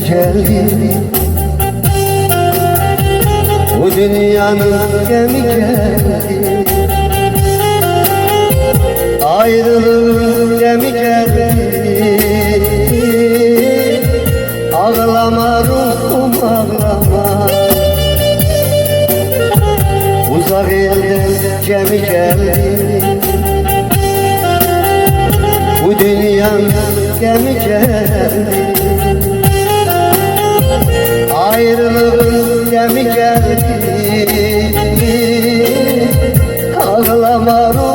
geldi Bu dünyanın geldi. Ayrılığın geldi. Ağlama ruhum ağlama. Uzak gemi geldi. Bu dünyanın gemi geldi Ayrılığın gemi geldi Ağlama ruhum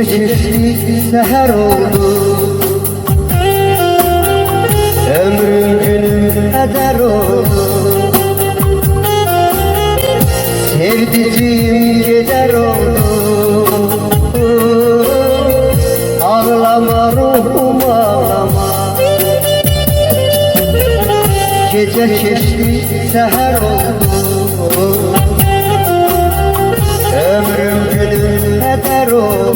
Gece çiftlik seher oldu. Ömrüm günüm eder oldu. Sevdiceğim gider oldu. Ağlama ruhum ağlama Gece çiftlik seher oldu. Ömrüm günüm eder oldu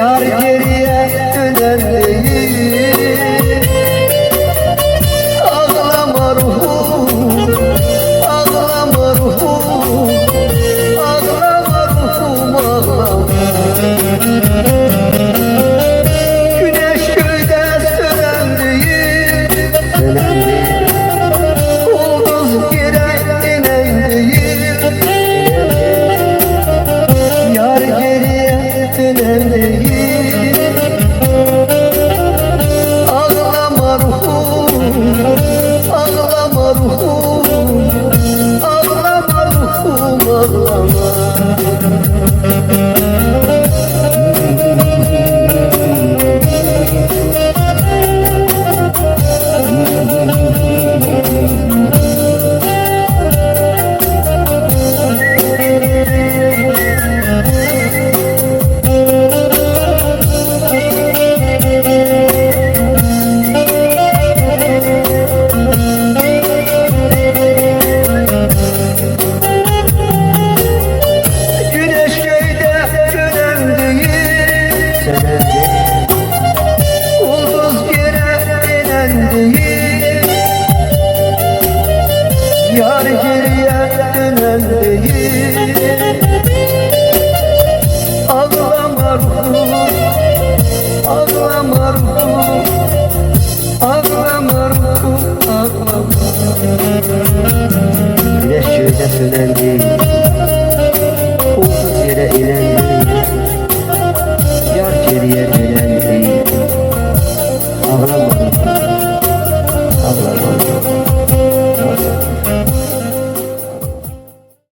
Yar geriye Ağlama ruhum Ağlama ruhum ağlama geriye dönen değil.